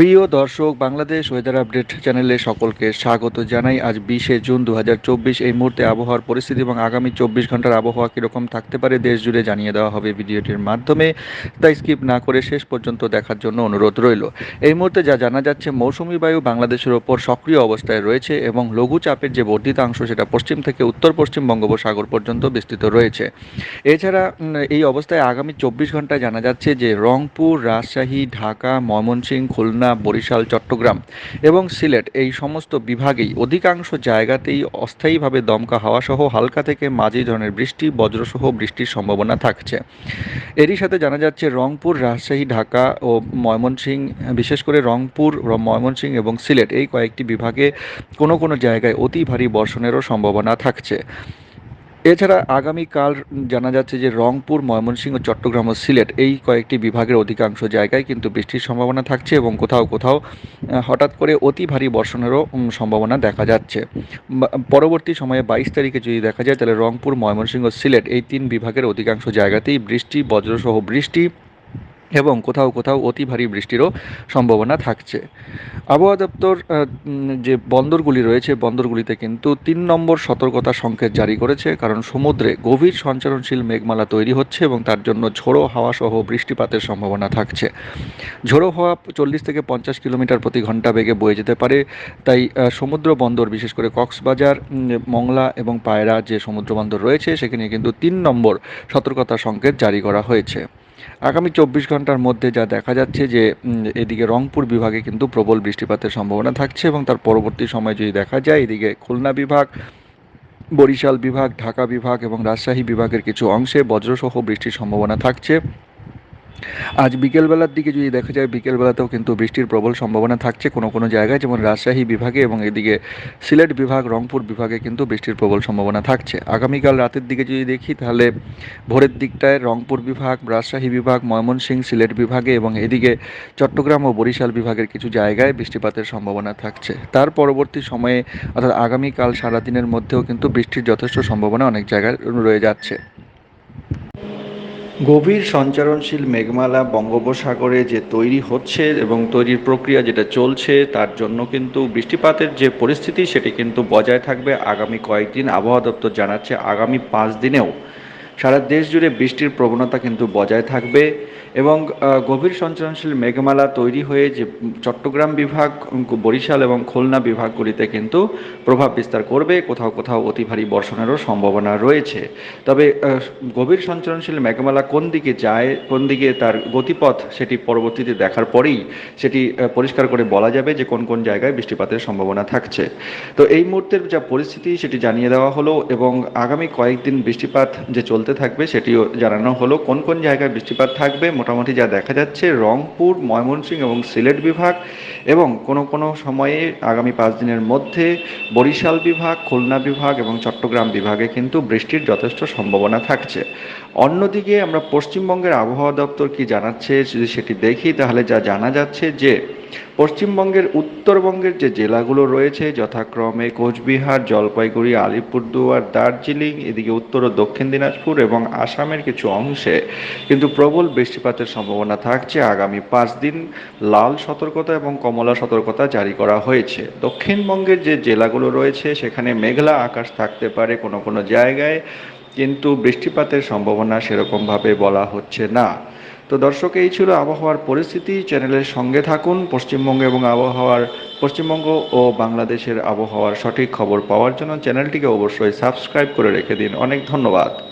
প্রিয় দর্শক, Bangladesh weather update চ্যানেলে সকলকে স্বাগত জানাই। আজ বিশে জুন দু হাজার চব্বিশ, এই মুহূর্তে আবহাওয়ার পরিস্থিতি এবং আগামী চব্বিশ ঘণ্টার আবহাওয়া কীরকম থাকতে পারে দেশ জুড়ে জানিয়ে দেওয়া হবে ভিডিওটির মাধ্যমে। তাই স্কিপ না করে শেষ পর্যন্ত দেখার জন্য অনুরোধ রইল। এই মুহূর্তে যা জানা যাচ্ছে, মৌসুমি বায়ু বাংলাদেশের ওপর সক্রিয় অবস্থায় রয়েছে এবং লঘুচাপের যে বর্ধিতাংশ সেটা পশ্চিম থেকে উত্তর পশ্চিম বঙ্গোপসাগর পর্যন্ত বিস্তৃত রয়েছে। এছাড়া এই অবস্থায় আগামী চব্বিশ ঘন্টায় জানা যাচ্ছে যে রংপুর, রাজশাহী, ঢাকা, ময়মনসিংহ, খুলনা বরিশাল, চট্টগ্রাম এবং সিলেট এই সমস্ত বিভাগেই অধিকাংশ জায়গাতেই অস্থায়ীভাবে দমকা হাওয়া সহ হালকা থেকে মাঝি ধরনের বৃষ্টি, বজ্রসহ বৃষ্টির সম্ভাবনা থাকছে। এরই সাথে জানা যাচ্ছে রংপুর, রাজশাহী, ঢাকা ও ময়মনসিংহ, বিশেষ করে রংপুর, ময়মনসিংহ এবং সিলেট এই কয়েকটি বিভাগে কোনো কোনো জায়গায় অতি ভারী বর্ষণেরও সম্ভাবনা থাকছে। এছাড়া আগামীকাল জানা যাচ্ছে যে রংপুর, ময়মনসিংহ, চট্টগ্রাম ও সিলেট এই কয়েকটি বিভাগের অধিকাংশ জায়গায় কিন্তু বৃষ্টির সম্ভাবনা থাকছে এবং কোথাও কোথাও হঠাৎ করে অতি ভারী বর্ষণেরও সম্ভাবনা দেখা যাচ্ছে। পরবর্তী সময়ে বাইশ তারিখে যদি দেখা যায়, তাহলে রংপুর, ময়মনসিংহ সিলেট এই তিন বিভাগের অধিকাংশ জায়গাতেই বৃষ্টি, বজ্রসহ বৃষ্টি এবং কোথাও কোথাও অতি ভারী বৃষ্টিরও সম্ভাবনা থাকছে। আবহাওয়া দপ্তর যে বন্দরগুলি রয়েছে, বন্দরগুলিতে কিন্তু তিন নম্বর সতর্কতা সংকেত জারি করেছে, কারণ সমুদ্রে গভীর সঞ্চারণশীল মেঘমালা তৈরি হচ্ছে এবং তার জন্য ঝোড়ো হাওয়া সহ বৃষ্টিপাতের সম্ভাবনা থাকছে। ঝোড়ো হাওয়া চল্লিশ থেকে পঞ্চাশ কিলোমিটার প্রতি ঘণ্টা বেগে বয়ে যেতে পারে, তাই সমুদ্র বন্দর, বিশেষ করে কক্সবাজার মংলা এবং পায়রা যে সমুদ্র বন্দর রয়েছে, সেখানে কিন্তু তিন নম্বর সতর্কতা সংকেত জারি করা হয়েছে। আগামী চব্বিশ ঘণ্টার মধ্যে যা দেখা যাচ্ছে যে এদিকে রংপুর বিভাগে কিন্তু প্রবল বৃষ্টিপাতের সম্ভাবনা থাকছে এবং তার পরবর্তী সময়ে যদি দেখা যায়, এদিকে খুলনা বিভাগ, বরিশাল বিভাগ, ঢাকা বিভাগ এবং রাজশাহী বিভাগের কিছু অংশে বজ্রসহ বৃষ্টির সম্ভাবনা থাকছে। আজ বিকেলবেলার দিকে যদি দেখা যায়, বিকেলবেলাতেও কিন্তু বৃষ্টির প্রবল সম্ভাবনা থাকছে। কোনো কোনো জায়গায় যেমন রাজশাহী বিভাগে এবং এদিকে সিলেট বিভাগ, রংপুর বিভাগে কিন্তু বৃষ্টির প্রবল সম্ভাবনা থাকছে। আগামীকাল রাতের দিকে যদি দেখি, তাহলে ভোরের দিকটায় রংপুর বিভাগ, রাজশাহী বিভাগ, ময়মনসিংহ, সিলেট বিভাগে এবং এদিকে চট্টগ্রাম ও বরিশাল বিভাগের কিছু জায়গায় বৃষ্টিপাতের সম্ভাবনা থাকছে। তার পরবর্তী সময়ে, অর্থাৎ আগামীকাল সারাদিনের মধ্যেও কিন্তু বৃষ্টির যথেষ্ট সম্ভাবনা অনেক জায়গায় রয়ে যাচ্ছে। গভীর সঞ্চারণশীল মেঘমালা বঙ্গোপসাগরে যে তৈরি হচ্ছে এবং তৈরির প্রক্রিয়া যেটা চলছে, তার জন্য কিন্তু বৃষ্টিপাতের যে পরিস্থিতি, সেটি কিন্তু বজায় থাকবে আগামী কয়েকদিন। আবহাওয়া দপ্তর জানাচ্ছে, আগামী পাঁচ দিনেও সারা দেশ জুড়ে বৃষ্টির প্রবণতা কিন্তু বজায় থাকবে এবং গভীর সঞ্চারণশীল মেঘমালা তৈরি হয়ে যে চট্টগ্রাম বিভাগ, বরিশাল এবং খুলনা বিভাগগুলিতে কিন্তু প্রভাব বিস্তার করবে। কোথাও কোথাও অতি ভারী বর্ষণেরও সম্ভাবনা রয়েছে। তবে গভীর সঞ্চারণশীল মেঘমালা কোন দিকে যায়, কোন দিকে তার গতিপথ সেটি পরবর্তীতে দেখার পরেই সেটি পরিষ্কার করে বলা যাবে যে কোন কোন জায়গায় বৃষ্টিপাতের সম্ভাবনা থাকছে। তো এই মুহূর্তের যা পরিস্থিতি সেটি জানিয়ে দেওয়া হলো এবং আগামী কয়েকদিন বৃষ্টিপাত যে চলতে থাকবে সেটিও জানানো হলো। কোন কোন জায়গায় বৃষ্টিপাত থাকবে? মোটামুটি যা দেখা যাচ্ছে, রংপুর, ময়মনসিংহ এবং সিলেট বিভাগ এবং কোনো কোনো সময়ে আগামী পাঁচ দিনের মধ্যে বরিশাল বিভাগ, খুলনা বিভাগ এবং চট্টগ্রাম বিভাগে কিন্তু বৃষ্টির যথেষ্ট সম্ভাবনা থাকছে। অন্যদিকে আমরা পশ্চিমবঙ্গের আবহাওয়া দপ্তর কি জানাচ্ছে যদি সেটি দেখি, তাহলে যা জানা যাচ্ছে যে পশ্চিমবঙ্গের উত্তরবঙ্গের যে জেলাগুলো রয়েছে, যথাক্রমে কোচবিহার, জলপাইগুড়ি, আলিপুরদুয়ার, দার্জিলিং, এদিকে উত্তর ও দক্ষিণ দিনাজপুর এবং আসামের কিছু অংশে কিন্তু প্রবল বৃষ্টিপাতের সম্ভাবনা থাকছে। আগামী পাঁচ দিন লাল সতর্কতা এবং কমলা সতর্কতা জারি করা হয়েছে। দক্ষিণবঙ্গের যে জেলাগুলো রয়েছে, সেখানে মেঘলা আকাশ থাকতে পারে কোনো কোনো জায়গায়, কিন্তু বৃষ্টিপাতের সম্ভাবনা সেরকমভাবে বলা হচ্ছে না। তো দর্শক, এই ছিল আবহাওয়ার পরিস্থিতি। চ্যানেলের সঙ্গে থাকুন, পশ্চিমবঙ্গ এবং আবহাওয়ার, পশ্চিমবঙ্গ ও বাংলাদেশের আবহাওয়ার সঠিক খবর পাওয়ার জন্য চ্যানেলটিকে অবশ্যই সাবস্ক্রাইব করে রেখে দিন। অনেক ধন্যবাদ।